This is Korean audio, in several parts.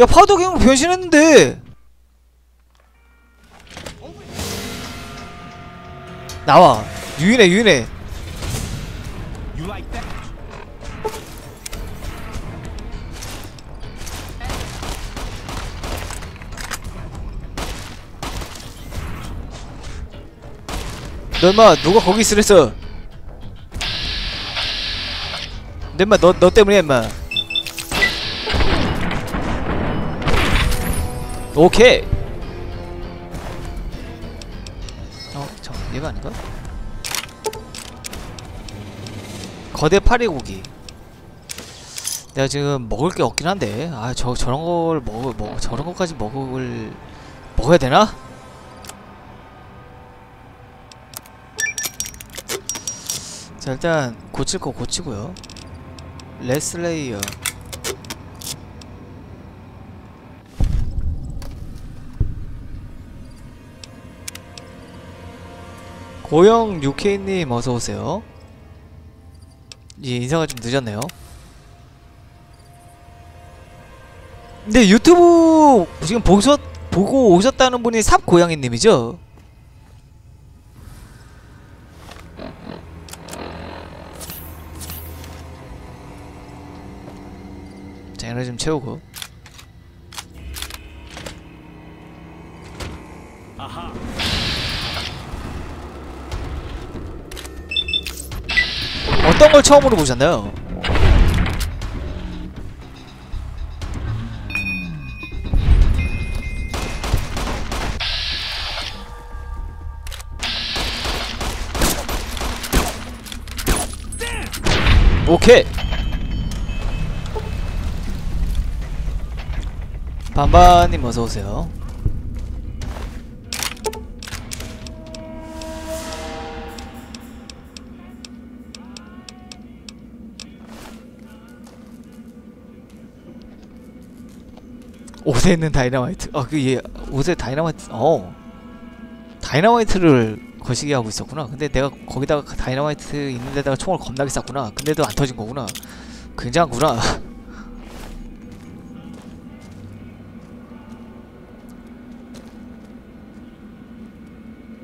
야 파우더 갱으로 변신했는데. 나와. 유인해 유인해. You like that? 너 임마 누가 거기 있으랬어? 너 임마 너, 너 때문이야 임마 오케이 어? 잠깐 얘가 아닌가? 거대 파리고기 내가 지금 먹을 게 없긴 한데 아 저 저런 걸 먹을 먹 저런 것까지 먹을 먹어야 되나? 자 일단 고칠 거 고치고요 레슬레이어 고영 UK님 어서오세요. 이 인사가 좀 늦었네요. 근데 유튜브 지금 보셨, 보고 오셨다는 분이 삽고양이님이죠? 자 에너지 좀 채우고 어떤 걸 처음으로 보셨나요? 오케이 반반님 어서오세요 옷에 있는 다이너마이트. 아 그 얘 옷에 다이너마이트 어. 다이너마이트를 거시기 하고 있었구나. 근데 내가 거기다가 그 다이너마이트 있는 데다가 총을 겁나게 쐈구나. 근데도 안 터진 거구나. 굉장하구나.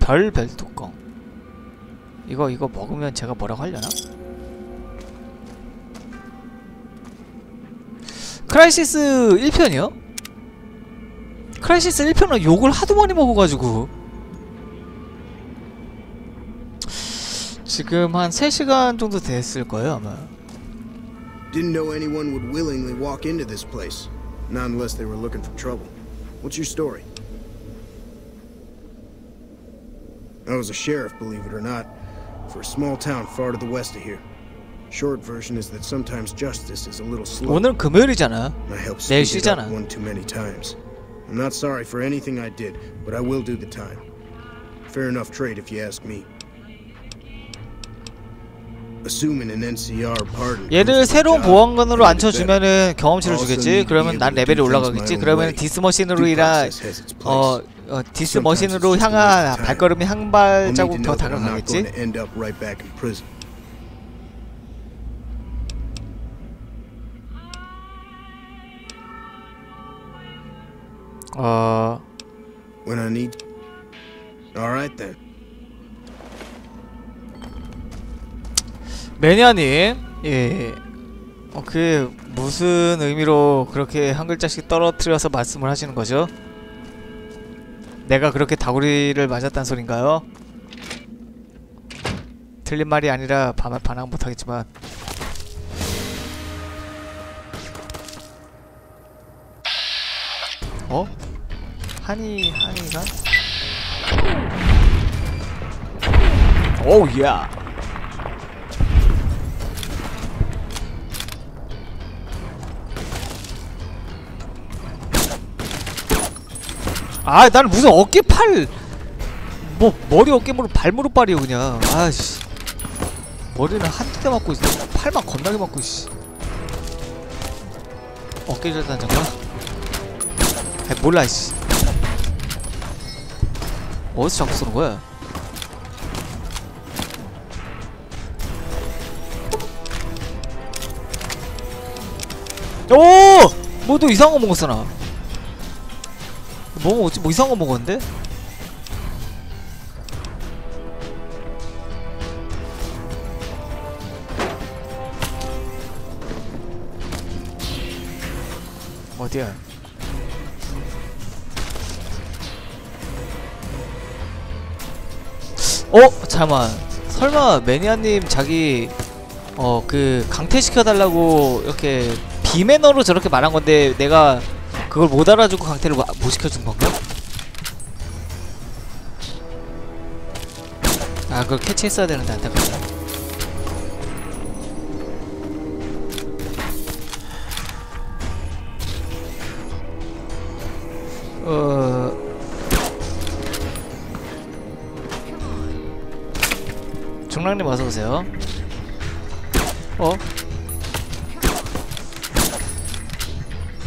별 별 뚜껑. 이거 이거 먹으면 제가 뭐라고 하려나? 크라이시스 1편이요? 크라이시스 1편은 욕을 하도 많이 먹어가지고 지금 한 3시간 정도 됐을 거예요 아마 Didn't know anyone would willingly walk into this place. Not unless they were looking for trouble. What's your story? I was a sheriff, believe it or not, for a small town far to the west of here. Short version is that sometimes justice is a little slow. 오늘 금요일이잖아 내일 쉬잖아. one too many times. I'm not sorry for anything I did, but I will do the time. Fair enough trade if you ask me. Assuming an NCR pardon. 얘를 새로운 보안관으로. 앉혀주면은 경험치를 주겠지 그러면 난 레벨이 올라가겠지 그러면 has its place. 어, 어 디스 머신으로 향한. 발걸음이 한 발자국 더 다가가겠지 어 When I need. All right then. 매니아님 예 어, 그게 무슨 의미로 그렇게 한 글자씩 떨어뜨려서 말씀을 하시는 거죠? 내가 그렇게 다구리를 맞았단 소린가요? 틀린 말이 아니라 반, 반항 못하겠지만 어? 한이 한이가? 오우 야아 나는 무슨 어깨 팔 뭐 머리 어깨 무릎 발 무릎 발이요 그냥 아씨 머리는 한두 대 맞고 있어 팔만 겁나게 맞고 씨 어깨 절단장가? 아 몰라 씨 어디서 자꾸 쏘는 거야 오! 뭐 또 이상한 거 먹었어 나 뭐? 뭐 이상한 거 먹었는데? 잠깐만 설마 매니아님 자기 어 그 강퇴시켜달라고 이렇게 비매너로 저렇게 말한 건데 내가 그걸 못 알아주고 강퇴를 와- 못 시켜준 건가? 아 그걸 캐치했어야 되는데 안타깝다 어서오세요 어?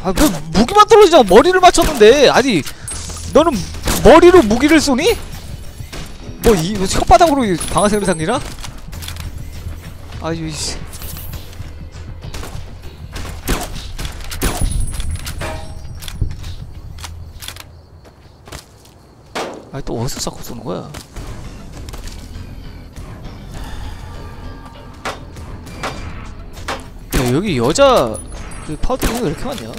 아, 그 무기만 떨어지잖아. 머리를 맞췄는데. 아니, 너는 머리로 무기를 쏘니? 뭐, 이, 뭐 혓바닥으로 이 방아쇠를 당기나? 아유, 씨. 아니, 또 어디서 자꾸 쏘는 거야? 야, 여기 여자 그 파우더링이 왜 이렇게 많냐?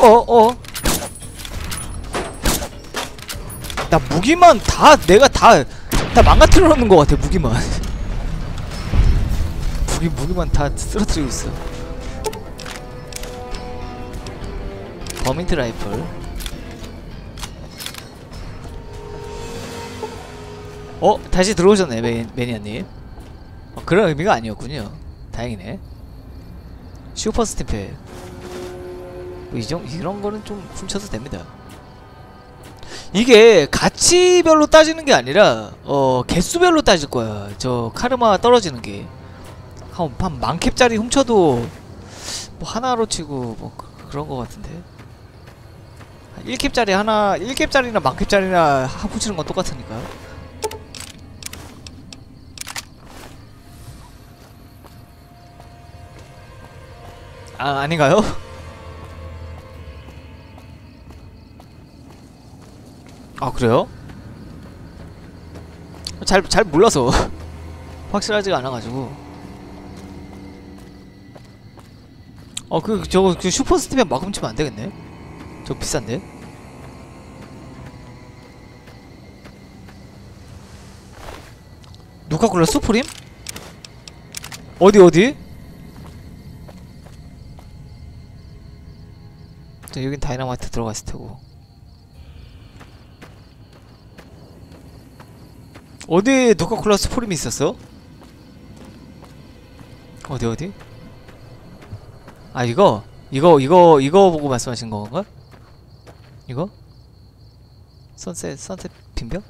어, 어. 나 무기만 다 내가 다 다 망가뜨려 놓는 것 같아 무기만. 무기 무기만 다 쓰러뜨리고 있어. 버민트 라이플. 어? 다시 들어오셨네 매, 매니아님. 어, 그런 의미가 아니었군요. 다행이네. 슈퍼 스탬프 뭐 이정, 이런 거는 좀 훔쳐도 됩니다. 이게 가치별로 따지는 게 아니라 어 개수별로 따질 거야. 저 카르마 떨어지는 게. 한, 한 만캡짜리 훔쳐도 뭐 하나로 치고 뭐 그- 그런 거 같은데. 1캡짜리 하나 1캡짜리나 만캡짜리나 훔치는 건 똑같으니까 아 아닌가요? 아 그래요? 잘 잘 몰라서 확실하지가 않아가지고 어그 저거 그 슈퍼 스티면 막 훔치면 안 되겠네 저거 비싼데 누가 골라 수프림? 어디 어디? 자, 여긴 다이너마이트 들어갔을 테고 어디 누카콜라 스 포림이 있었어? 어디 어디? 아 이거? 이거 이거 이거 보고 말씀하신 건가? 이거? 선셋 선셋 빈벽?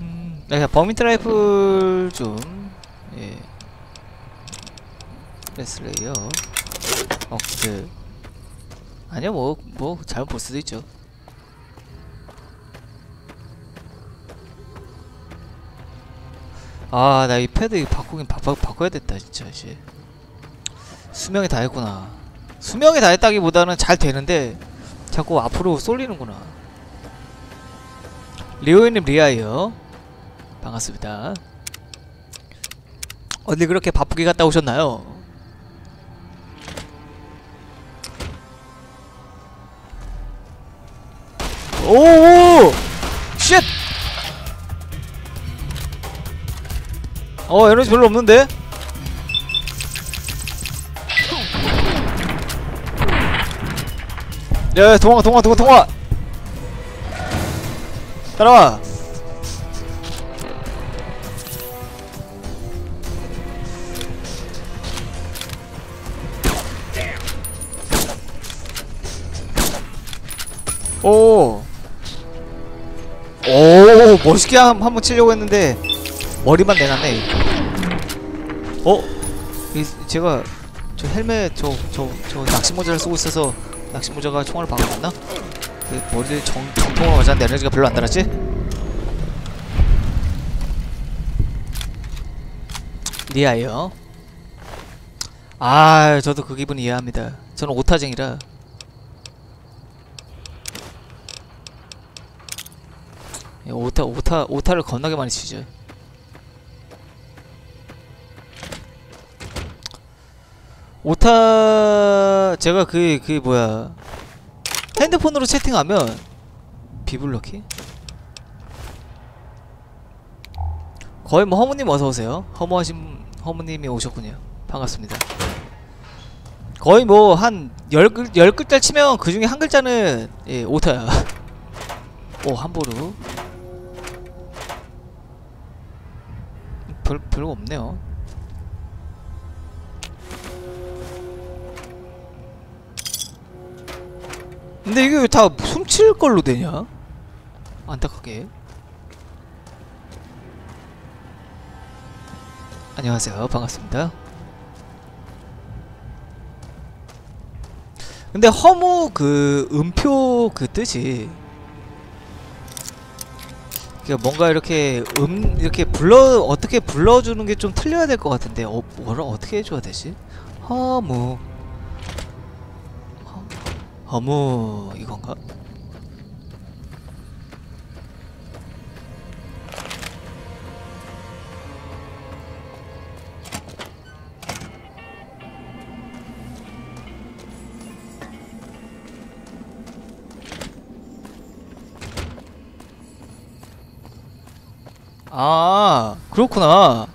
음, 야, 버미트 라이플 좀 예. 레슬레이어. 어, 그. 아니요, 뭐, 뭐, 잘못 볼 수도 있죠. 아, 나 이 패드 바꾸긴 바, 바, 바꿔야 됐다, 진짜, 이제. 수명이 다 했구나. 수명이 다 했다기보다는 잘 되는데, 자꾸 앞으로 쏠리는구나. 리오이님 리아이어. 반갑습니다. 어디 그렇게 바쁘게 갔다 오셨나요? 오오! 쉣! 어 에너지 별로 없는데? 야 동화 동화 동화 동화 따라와 오. 오 멋있게 한, 한번 치려고 했는데 머리만 내놨네 어? 이, 제가 저 헬멧 저 저 저 낚시모자를 쓰고 있어서 낚시모자가 총알을 방어했나? 그 머리를 정, 정통으로 맞았는데 에너지가 별로 안 달았지? 리아요 아 저도 그 기분 이해합니다 저는 오타쟁이라 오타, 오타, 오타를 겁나게 많이 치죠. 오타, 제가 그, 그, 뭐야. 핸드폰으로 채팅하면, 비블럭키? 거의 뭐 허무님 어서오세요. 허무하신 허무님이 오셨군요. 반갑습니다. 거의 뭐 한 열 글, 열 글자 치면 그 중에 한 글자는 예, 오타야. 오, 함부로. 별, 별거 없네요. 근데 이게 왜 다 숨칠 걸로 되냐? 안타깝게. 안녕하세요. 반갑습니다. 근데 허무 그 음표 그 뜻이 그 뭔가 이렇게 음 이렇게 불러 어떻게 불러주는 게 좀 틀려야 될 것 같은데 어 뭐라 어떻게 해줘야 되지? 허무 허, 허무 이건가? 그렇구나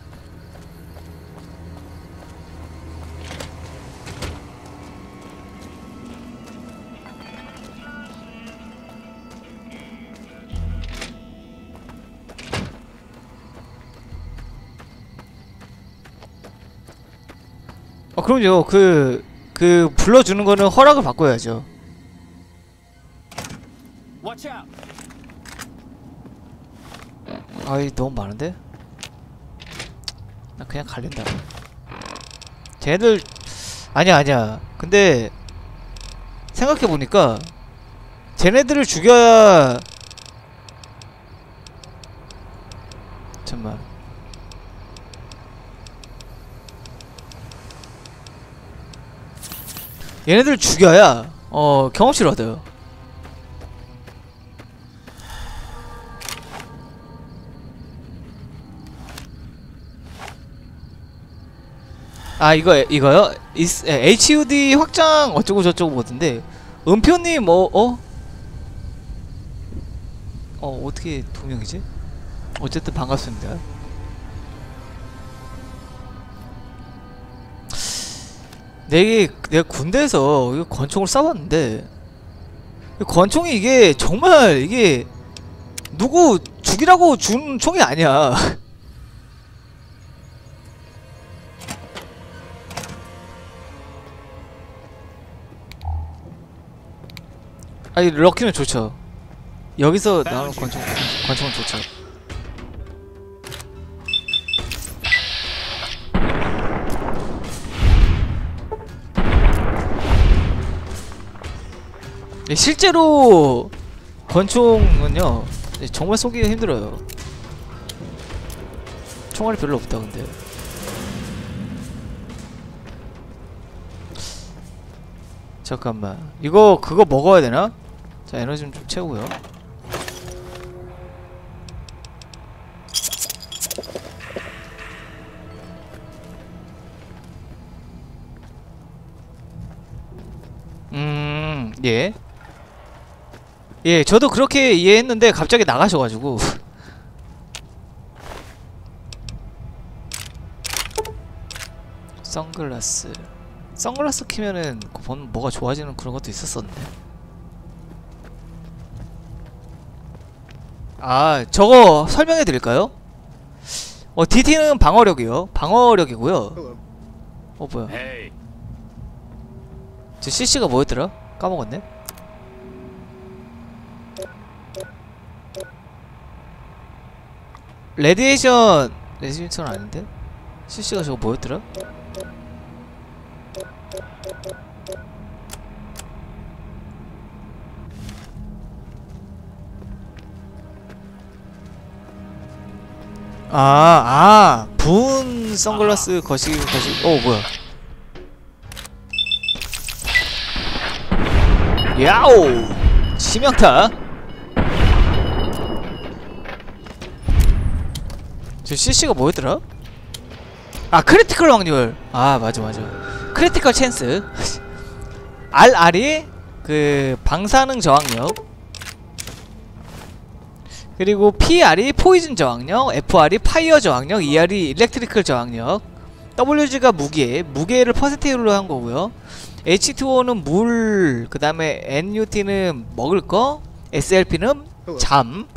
아 그럼요 그그 불러주는 거는 허락을 바꿔야죠 Watch out. 아이 너무 많은데? 나 그냥 갈린다. 쟤들 아니야 아니야. 근데 생각해보니까 쟤네들을 죽여야 잠만. 얘네들 죽여야 어 경험치를 얻어요 아 이거 이거요? 이스- 에, HUD 확장 어쩌고 저쩌고 보던데 은표님 어 어? 어 어떻게 두 명이지? 어쨌든 반갑습니다. 내게 내가 군대에서 권총을 쏴봤는데 이 권총이 이게 정말 이게 누구 죽이라고 준 총이 아니야. 아니 럭키는 좋죠. 여기서 나오는 권총 권총은 좋죠. 네, 실제로 권총은요 네, 정말 쏘기가 힘들어요. 총알이 별로 없다 근데. 잠깐만 이거 그거 먹어야 되나? 자 에너지 좀, 좀 채우고요 음, 예. 예, 저도 그렇게 이해했는데 갑자기 나가셔가지고. 선글라스. 선글라스 키면은 본 뭐가 좋아지는 그런 것도 있었었네. 아, 저거 설명해 드릴까요? 어, DT는 방어력이요. 방어력이고요. 어, 뭐야. 저 CC가 뭐였더라? 까먹었네. 레디에이션 레디에이션 아닌데? CC가 저거 뭐였더라? 아, 아, 분긴 선글라스 거시기 거시기 어 뭐야. 야오! 치명타! 저 CC가 뭐였더라? 아 크리티컬 확률. 아 맞아 맞아. 크리티컬 찬스 RR이 그 방사능 저항력 그리고 PR이 포이즌 저항력 FR이 파이어 저항력 ER이 일렉트리컬 저항력. WG가 무게 무게를 퍼센테이로 한 거고요. H2O는 물, 그 다음에 NUT는 먹을 거, SLP는 잠,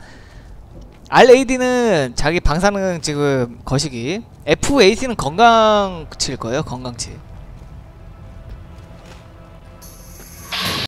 RAD는 자기 방사능 지금 거시기, FAT는 건강치일 거예요, 건강치.